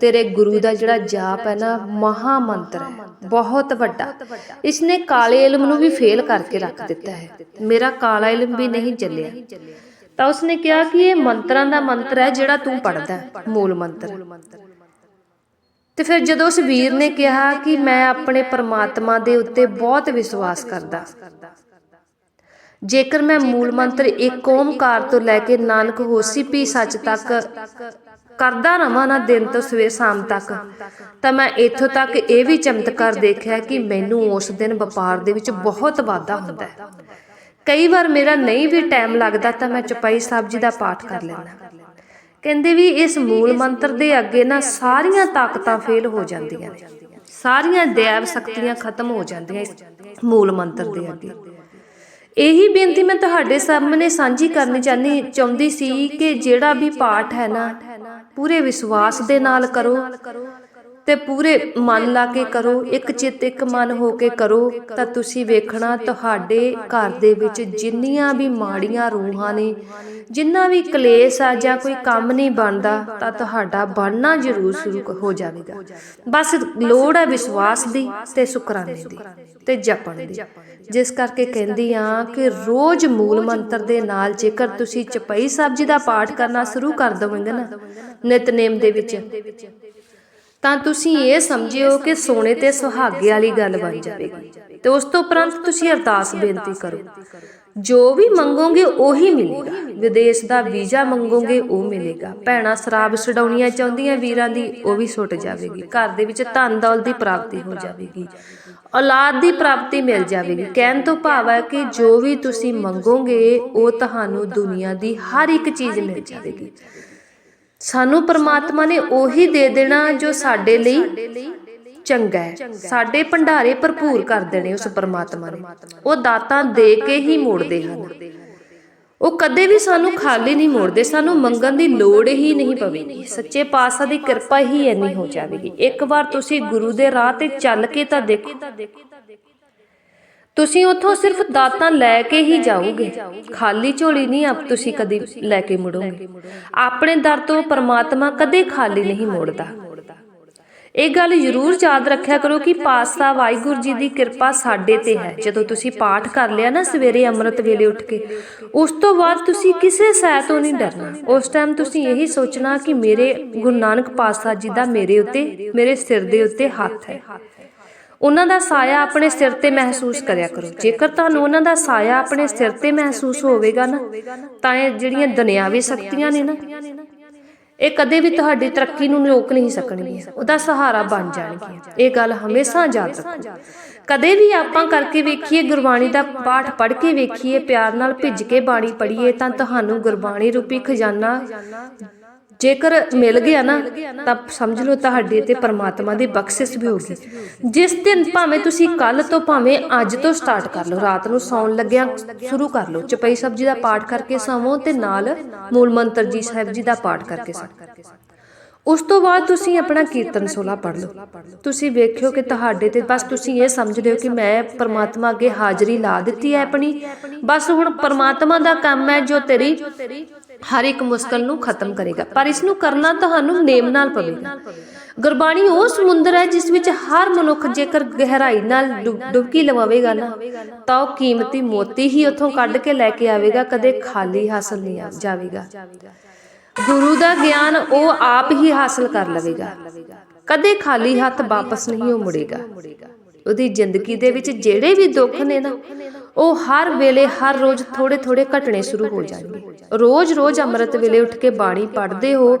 ਤੇਰੇ ਗੁਰੂ ਦਾ ਜਿਹੜਾ ਜਾਪ ਹੈ ਨਾ ਮਹਾ ਮੰਤਰ ਹੈ, ਬਹੁਤ ਵੱਡਾ। ਇਸਨੇ ਕਾਲੇ ਇਲਮ ਨੂੰ ਵੀ ਫੇਲ ਕਰਕੇ ਰੱਖ ਦਿੱਤਾ ਹੈ। ਮੇਰਾ ਕਾਲਾ ਇਲਮ ਵੀ ਨਹੀਂ ਚੱਲਿਆ। ਤਾਂ ਉਸਨੇ ਕਿਹਾ ਕਿ ਇਹ ਮੰਤਰਾਂ ਦਾ ਮੰਤਰ ਹੈ ਜਿਹੜਾ ਤੂੰ ਪੜਦਾ ਮੂਲ ਮੰਤਰ। ਤੇ ਫਿਰ ਜਦੋਂ ਉਸ ਵੀਰ ਨੇ ਕਿਹਾ ਕਿ ਮੈਂ ਆਪਣੇ ਪਰਮਾਤਮਾ ਦੇ ਉੱਤੇ ਬਹੁਤ ਵਿਸ਼ਵਾਸ ਕਰਦਾ ਜੇਕਰ ਮੈਂ ਮੂਲ ਮੰਤਰ ਇੱਕ ਓਮਕਾਰ ਤੋਂ ਲੈ ਕੇ ਨਾਨਕ ਹੋਸੀ ਪੀ ਸੱਚ ਤੱਕ ਕਰਦਾ ਰਵਾਂ ਨਾ ਦਿਨ ਤੋਂ ਸਵੇਰ ਸ਼ਾਮ ਤੱਕ, ਤਾਂ ਮੈਂ ਇੱਥੋਂ ਤੱਕ ਇਹ ਵੀ ਚਮਤਕਾਰ ਦੇਖਿਆ ਕਿ ਮੈਨੂੰ ਉਸ ਦਿਨ ਵਪਾਰ ਦੇ ਵਿੱਚ ਬਹੁਤ ਵਾਧਾ ਹੁੰਦਾ ਹੈ। ਕਈ ਵਾਰ ਮੇਰਾ ਨਹੀਂ ਵੀ ਟਾਈਮ ਲੱਗਦਾ ਤਾਂ ਮੈਂ ਚੁਪਈ ਸਾਹਿਬ ਜੀ ਦਾ ਪਾਠ ਕਰ ਲੈਂਦਾ ਕਹਿੰਦੇ ਵੀ ਇਸ ਮੂਲ ਮੰਤਰ ਦੇ ਅੱਗੇ ਨਾ ਸਾਰੀਆਂ ਤਾਕਤਾਂ ਫੇਲ ਹੋ ਜਾਂਦੀਆਂ ਨੇ, ਸਾਰੀਆਂ ਦੇਵ ਸ਼ਕਤੀਆਂ ਖਤਮ ਹੋ ਜਾਂਦੀਆਂ ਇਸ ਮੂਲ ਮੰਤਰ ਦੇ ਅੱਗੇ। ਇਹੀ ਬੇਨਤੀ ਮੈਂ ਤੁਹਾਡੇ ਸਾਹਮਣੇ ਸਾਂਝੀ ਕਰਨੀ ਚਾਹਨੀ ਚਾਹੁੰਦੀ ਸੀ ਕਿ ਜਿਹੜਾ ਵੀ ਪਾਠ ਹੈ ਨਾ, ਪੂਰੇ ਵਿਸ਼ਵਾਸ ਦੇ ਨਾਲ ਕਰੋ। ਤੇ ਪੂਰੇ ਮਨ ਲਾ ਕੇ ਕਰੋ, ਇੱਕ ਚਿੱਤ, ਇੱਕ ਮਨ ਹੋ ਕੇ ਕਰੋ, ਤਾਂ ਤੁਸੀਂ ਵੇਖਣਾ ਤੁਹਾਡੇ ਘਰ ਦੇ ਵਿੱਚ ਜਿੰਨੀਆਂ ਵੀ ਮਾੜੀਆਂ ਰੂਹਾਂ ਨੇ, ਜਿੰਨਾ ਵੀ ਕਲੇਸ਼ ਆ ਜਾਂ ਕੋਈ ਕੰਮ ਨਹੀਂ ਬਣਦਾ, ਤਾਂ ਤੁਹਾਡਾ ਬਣਨਾ ਜ਼ਰੂਰ ਸ਼ੁਰੂ ਹੋ ਜਾਵੇਗਾ। ਬਸ ਲੋੜ ਹੈ ਵਿਸ਼ਵਾਸ ਦੀ ਤੇ ਸ਼ੁਕਰਾਨੇ ਦੀ ਤੇ ਜਪਣ ਦੀ। ਜਿਸ ਕਰਕੇ ਕਹਿੰਦੀ ਆ ਕਿ ਰੋਜ਼ ਮੂਲ ਮੰਤਰ ਦੇ ਨਾਲ ਜੇਕਰ ਤੁਸੀਂ ਚਪਈ ਸਾਹਿਬ ਜੀ ਦਾ ਪਾਠ ਕਰਨਾ ਸ਼ੁਰੂ ਕਰ ਦਵੋਗੇ ਨਾ, ਨਿਤਨੇਮ ਦੇ ਵਿੱਚ ਤਾਂ ਤੁਸੀਂ ਇਹ ਸਮਝਿਓ ਕਿ ਸੋਨੇ ਤੇ ਸੁਹਾਗੇ ਵਾਲੀ ਗੱਲ ਬਣ ਜਾਵੇਗੀ। ਤੇ ਉਸ ਤੋਂ ਉਪਰੰਤ ਤੁਸੀਂ ਅਰਦਾਸ ਬੇਨਤੀ ਕਰੋ। ਜੋ ਵੀ ਮੰਗੋਗੇ ਉਹੀ ਮਿਲੇਗਾ। ਵਿਦੇਸ਼ ਦਾ ਵੀਜ਼ਾ ਮੰਗੋਗੇ ਉਹ ਮਿਲੇਗਾ। ਭੈਣਾ ਸ਼ਰਾਬ ਛਡਾਉਣੀਆਂ ਚਾਹੁੰਦੀਆਂ ਵੀਰਾਂ ਦੀ, ਉਹ ਵੀ ਛੁੱਟ ਜਾਵੇਗੀ। ਘਰ ਦੇ ਵਿੱਚ ਧਨ ਦੌਲਤ ਦੀ ਪ੍ਰਾਪਤੀ ਹੋ ਜਾਵੇਗੀ। ਔਲਾਦ ਦੀ ਪ੍ਰਾਪਤੀ ਮਿਲ ਜਾਵੇਗੀ। ਕਹਿਣ ਤੋਂ ਭਾਵ ਹੈ ਕਿ ਜੋ ਵੀ ਤੁਸੀਂ ਮੰਗੋਗੇ, ਉਹ ਤੁਹਾਨੂੰ ਦੁਨੀਆ ਦੀ ਹਰ ਇੱਕ ਚੀਜ਼ ਮਿਲ ਜਾਵੇਗੀ। ਸਾਨੂੰ ਪਰਮਾਤਮਾ ਨੇ ਉਹੀ ਦੇ ਦੇਣਾ ਜੋ ਸਾਡੇ ਲਈ ਚੰਗਾ ਹੈ। ਸਾਡੇ ਭੰਡਾਰੇ ਭਰਪੂਰ ਕਰ ਦੇਣੇ ਉਸ ਪਰਮਾਤਮਾ ਨੇ। ਉਹ ਦਾਤਾਂ ਦੇ ਕੇ ਹੀ ਮੋੜਦੇ ਹਨ। ਉਹ ਕਦੇ ਵੀ ਸਾਨੂੰ ਖਾਲੀ ਨਹੀਂ ਮੋੜਦੇ। ਸਾਨੂੰ ਮੰਗਣ ਦੀ ਲੋੜ ਹੀ ਨਹੀਂ ਪਵੇਗੀ। ਸੱਚੇ ਪਾਤਸ਼ਾਹ ਦੀ ਕਿਰਪਾ ਹੀ ਇੰਨੀ ਹੋ ਜਾਵੇਗੀ। ਇੱਕ ਵਾਰ ਤੁਸੀਂ ਗੁਰੂ ਦੇ ਰਾਹ ਤੇ ਚੱਲ ਕੇ ਤਾਂ ਦੇਖੋ। ਤੁਸੀਂ ਉੱਥੋਂ ਸਿਰਫ ਦਾਤਾਂ ਲੈ ਕੇ ਹੀ ਜਾਓਗੇ। ਖਾਲੀ ਝੋਲੀ ਨਹੀਂ ਆਪ ਤੁਸੀਂ ਕਦੀ ਲੈ ਕੇ ਮੁੜੋਗੇ। ਆਪਣੇ ਦਰ ਤੋਂ ਪਰਮਾਤਮਾ ਕਦੇ ਖਾਲੀ ਨਹੀਂ ਮੋੜਦਾ। ਇਹ ਗੱਲ ਜ਼ਰੂਰ ਯਾਦ ਰੱਖਿਆ ਕਰੋ ਕਿ ਪਾਤਸ਼ਾਹ ਵਾਹਿਗੁਰੂ ਜੀ ਦੀ ਕਿਰਪਾ ਸਾਡੇ ਤੇ ਹੈ। ਜਦੋਂ ਤੁਸੀਂ ਪਾਠ ਕਰ ਲਿਆ ਨਾ ਸਵੇਰੇ ਅੰਮ੍ਰਿਤ ਵੇਲੇ ਉੱਠ ਕੇ, ਉਸ ਤੋਂ ਬਾਅਦ ਤੁਸੀਂ ਕਿਸੇ ਸਹਿ ਤੋਂ ਨਹੀਂ ਡਰਨਾ। ਉਸ ਟਾਈਮ ਤੁਸੀਂ ਇਹੀ ਸੋਚਣਾ ਕਿ ਮੇਰੇ ਗੁਰੂ ਨਾਨਕ ਪਾਤਸ਼ਾਹ ਜੀ ਦਾ ਮੇਰੇ ਉੱਤੇ, ਮੇਰੇ ਸਿਰ ਦੇ ਉੱਤੇ ਹੱਥ ਹੈ। ਉਹਨਾਂ ਦਾ ਸਾਇਆ ਆਪਣੇ ਸਿਰ ਤੇ ਮਹਿਸੂਸ ਕਰਿਆ ਕਰੋ। ਜੇਕਰ ਤੁਹਾਨੂੰ ਉਹਨਾਂ ਦਾ ਸਾਇਆ ਆਪਣੇ ਸਿਰ ਤੇ ਮਹਿਸੂਸ ਹੋਵੇਗਾ ਨਾ, ਤਾਂ ਇਹ ਜਿਹੜੀਆਂ ਦੁਨਿਆਵੀ ਸ਼ਕਤੀਆਂ ਨੇ ਨਾ, ਇਹ ਕਦੇ ਵੀ ਤੁਹਾਡੀ ਤਰੱਕੀ ਨੂੰ ਰੋਕ ਨਹੀਂ ਸਕਣਗੀਆਂ। ਉਹਦਾ ਸਹਾਰਾ ਬਣ ਜਾਣਗੀਆਂ। ਇਹ ਗੱਲ ਹਮੇਸ਼ਾ ਯਾਦ ਰੱਖੋ। ਕਦੇ ਵੀ ਆਪਾਂ ਕਰਕੇ ਵੇਖੀਏ, ਗੁਰਬਾਣੀ ਦਾ ਪਾਠ ਪੜ੍ਹ ਕੇ ਵੇਖੀਏ, ਪਿਆਰ ਨਾਲ ਭਿੱਜ ਕੇ ਬਾਣੀ ਪੜ੍ਹੀਏ, ਤਾਂ ਤੁਹਾਨੂੰ ਗੁਰਬਾਣੀ ਰੂਪੀ ਖਜ਼ਾਨਾ ਜੇਕਰ ਮਿਲ ਗਿਆ ਨਾ, ਤਾਂ ਸਮਝ ਲਓ ਤੁਹਾਡੇ ਤੇ ਪਰਮਾਤਮਾ ਦੀ ਬਖਸ਼ਿਸ਼ ਵੀ ਹੋਗੀ ਜਿਸ ਦਿਨ ਭਾਵੇਂ ਤੁਸੀਂ ਕੱਲ ਤੋਂ ਭਾਵੇਂ ਅੱਜ ਤੋਂ ਸਟਾਰਟ ਕਰ ਲਓ, ਰਾਤ ਨੂੰ ਸੌਣ ਲੱਗਿਆ, ਸ਼ੁਰੂ ਕਰ ਲਓ। ਚਪਈ ਸਾਹਿਬ ਦਾ ਪਾਠ ਕਰਕੇ ਸੌਵੋ ਤੇ ਨਾਲ ਮੂਲ ਮੰਤਰ ਜੀ ਸਾਹਿਬ ਜੀ ਦਾ ਪਾਠ ਕਰਕੇ ਸੌਂ। ਉਸ ਤੋਂ ਬਾਅਦ ਤੁਸੀਂ ਆਪਣਾ ਕੀਰਤਨ ਸੋਲਾ ਪੜ੍ਹ ਲਓ। ਤੁਸੀਂ ਵੇਖਿਓ ਕਿ ਤੁਹਾਡੇ ਤੇ ਬਸ ਤੁਸੀਂ ਇਹ ਸਮਝ ਲਿਓ ਕਿ ਮੈਂ ਪਰਮਾਤਮਾ ਅੱਗੇ ਹਾਜ਼ਰੀ ਲਾ ਦਿੱਤੀ ਹੈ ਆਪਣੀ। ਬਸ ਹੁਣ ਪਰਮਾਤਮਾ ਦਾ ਕੰਮ ਹੈ ਜੋ ਤੇਰੀ ਹਰ ਇੱਕ ਮੁਸ਼ਕਲ ਨੂੰ ਖਤਮ ਕਰੇਗਾ, ਪਰ ਇਸ ਨੂੰ ਕਰਨਾ ਤੁਹਾਨੂੰ ਨੇਮ ਨਾਲ ਪਵੇਗਾ। ਗੁਰਬਾਣੀ ਉਹ ਸਮੁੰਦਰ ਹੈ ਜਿਸ ਵਿੱਚ ਹਰ ਮਨੁੱਖ ਜੇਕਰ ਗਹਿਰਾਈ ਨਾਲ ਡੁਬਕੀ ਲਵਾਵੇਗਾ ਨਾ, ਤਾਂ ਉਹ ਕੀਮਤੀ ਮੋਤੀ ਹੀ ਉੱਥੋਂ ਕੱਢ ਕੇ ਲੈ ਕੇ ਆਵੇਗਾ, ਕਦੇ ਖਾਲੀ ਹਾਸਲ ਨਹੀਂ ਜਾਵੇਗਾ। ਗੁਰੂ ਦਾ ਗਿਆਨ ਉਹ ਆਪ ਹੀ ਹਾਸਲ ਕਰ ਲਵੇਗਾ। ਕਦੇ ਖਾਲੀ ਹੱਥ ਵਾਪਸ ਨਹੀਂ ਉਹ ਮੁੜੇਗਾ। ਉਹਦੀ ਜ਼ਿੰਦਗੀ ਦੇ ਵਿੱਚ ਜਿਹੜੇ ਵੀ ਦੁੱਖ ਨੇ ਨਾ ਉਹ ਹਰ ਵੇਲੇ, ਹਰ ਰੋਜ਼ ਥੋੜੇ ਥੋੜੇ ਘਟਣੇ ਸ਼ੁਰੂ ਹੋ ਜਾਣਗੇ। ਰੋਜ਼-ਰੋਜ਼ ਅੰਮ੍ਰਿਤ ਵੇਲੇ ਉੱਠ ਕੇ ਬਾਣੀ ਪੜ੍ਹਦੇ ਹੋ।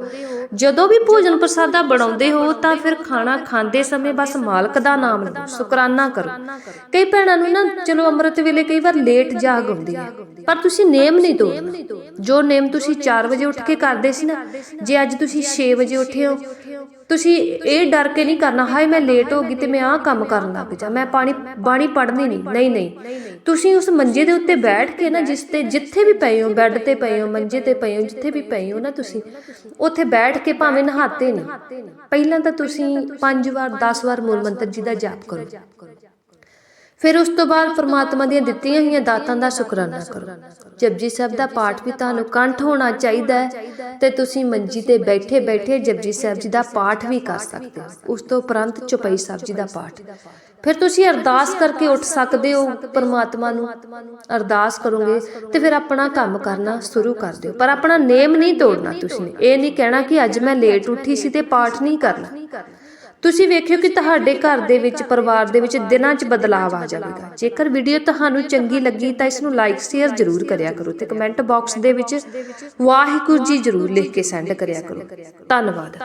ਜਦੋਂ ਵੀ ਭੋਜਨ ਪ੍ਰਸਾਦਾ ਬਣਾਉਂਦੇ ਹੋ, ਤਾਂ ਫਿਰ ਖਾਣਾ ਖਾਂਦੇ ਸਮੇਂ ਬਸ ਮਾਲਕ ਦਾ ਨਾਮ ਲਓ, ਸ਼ੁਕਰਾਨਾ ਕਰੋ। ਕਈ ਭੈਣਾਂ ਨੂੰ ਨਾ, ਚਲੋ ਅੰਮ੍ਰਿਤ ਵੇਲੇ ਕਈ ਵਾਰ ਲੇਟ ਜਾਗ ਆਉਂਦੀ ਹੈ, ਪਰ ਤੁਸੀਂ ਨੇਮ ਨਹੀਂ ਤੋੜਨਾ ਜੋ ਨੇਮ ਤੁਸੀਂ 4 ਵਜੇ ਉੱਠ ਕੇ ਕਰਦੇ ਸੀ ਨਾ, ਜੇ ਅੱਜ ਤੁਸੀਂ 6 ਵਜੇ ਉੱਠੇ ਹੋ ਤੁਸੀਂ ਇਹ ਡਰ ਕੇ ਨਹੀਂ ਕਰਨਾ, ਹਾਏ ਮੈਂ ਲੇਟ ਹੋ ਗਈ ਤੇ ਮੈਂ ਆਹ ਕੰਮ ਕਰਨ ਲੱਗ ਜਾ। ਮੈਂ ਪਾਣੀ, ਬਾਣੀ ਪੜ੍ਹਨੀ ਨਹੀਂ। ਨਹੀਂ ਨਹੀਂ। ਤੁਸੀਂ ਉਸ ਮੰਜੇ ਦੇ ਉੱਤੇ ਬੈਠ ਕੇ ਨਾ, ਜਿਸ ਤੇ ਜਿੱਥੇ ਵੀ ਪਏ ਹੋ, ਬੈੱਡ ਤੇ ਪਏ ਹੋ, ਮੰਜੇ ਤੇ ਪਏ ਹੋ, ਜਿੱਥੇ ਵੀ ਪਏ ਹੋ ਨਾ ਤੁਸੀਂ, ਉੱਥੇ ਬੈਠ ਕੇ ਭਾਵੇਂ ਨਹਾਤੇ ਨਹੀਂ। ਪਹਿਲਾਂ ਤਾਂ ਤੁਸੀਂ 5 ਵਾਰ 10 ਵਾਰ ਮੂਲ ਮੰਤਰ ਜੀ ਦਾ ਜਾਪ ਕਰੋ। ਫਿਰ ਉਸ ਤੋਂ ਬਾਅਦ ਪ੍ਰਮਾਤਮਾ ਦੀਆਂ ਦਿੱਤੀਆਂ ਹੋਈਆਂ ਦਾਤਾਂ ਦਾ ਸ਼ੁਕਰਾਨਾ ਕਰੋ। ਜਪਜੀ ਸਾਹਿਬ ਦਾ ਪਾਠ ਵੀ ਤੁਹਾਨੂੰ ਕੰਠ ਹੋਣਾ ਚਾਹੀਦਾ ਹੈ ਤੇ ਤੁਸੀਂ ਮੰਜੀ ਤੇ ਬੈਠੇ ਬੈਠੇ ਜਪਜੀ ਸਾਹਿਬ ਜੀ ਦਾ ਪਾਠ ਵੀ ਕਰ ਸਕਦੇ ਹੋ। ਉਸ ਤੋਂ ਉਪਰੰਤ ਚੁਪਈ ਸਾਹਿਬ ਜੀ ਦਾ ਪਾਠ। ਫਿਰ ਤੁਸੀਂ ਅਰਦਾਸ ਕਰਕੇ ਉੱਠ ਸਕਦੇ ਹੋ ਪ੍ਰਮਾਤਮਾ ਨੂੰ। ਅਰਦਾਸ ਕਰੋਗੇ ਤੇ ਫਿਰ ਆਪਣਾ ਕੰਮ ਕਰਨਾ ਸ਼ੁਰੂ ਕਰ ਦਿਓ। ਪਰ ਆਪਣਾ ਨੇਮ ਨਹੀਂ ਤੋੜਨਾ ਤੁਸੀਂ। ਇਹ ਨਹੀਂ ਕਹਿਣਾ ਕਿ ਅੱਜ ਮੈਂ ਲੇਟ ਉੱਠੀ ਸੀ ਤੇ ਪਾਠ ਨਹੀਂ ਕਰਨਾ। ਤੁਸੀਂ ਵੇਖਿਓ ਕਿ ਤੁਹਾਡੇ ਘਰ ਦੇ ਵਿੱਚ, ਪਰਿਵਾਰ ਦੇ ਵਿੱਚ ਦਿਨਾਂ 'ਚ ਬਦਲਾਅ ਆ ਜਾਵੇਗਾ। ਜੇਕਰ ਵੀਡੀਓ ਤੁਹਾਨੂੰ ਚੰਗੀ ਲੱਗੀ ਤਾਂ ਇਸ ਨੂੰ ਲਾਈਕ ਸ਼ੇਅਰ ਜ਼ਰੂਰ ਕਰਿਆ ਕਰੋ ਤੇ ਕਮੈਂਟ ਬਾਕਸ ਦੇ ਵਿੱਚ ਵਾਹਿਗੁਰੂ ਜੀ ਜ਼ਰੂਰ ਲਿਖ ਕੇ ਸੈਂਡ ਕਰਿਆ ਕਰੋ। ਧੰਨਵਾਦ।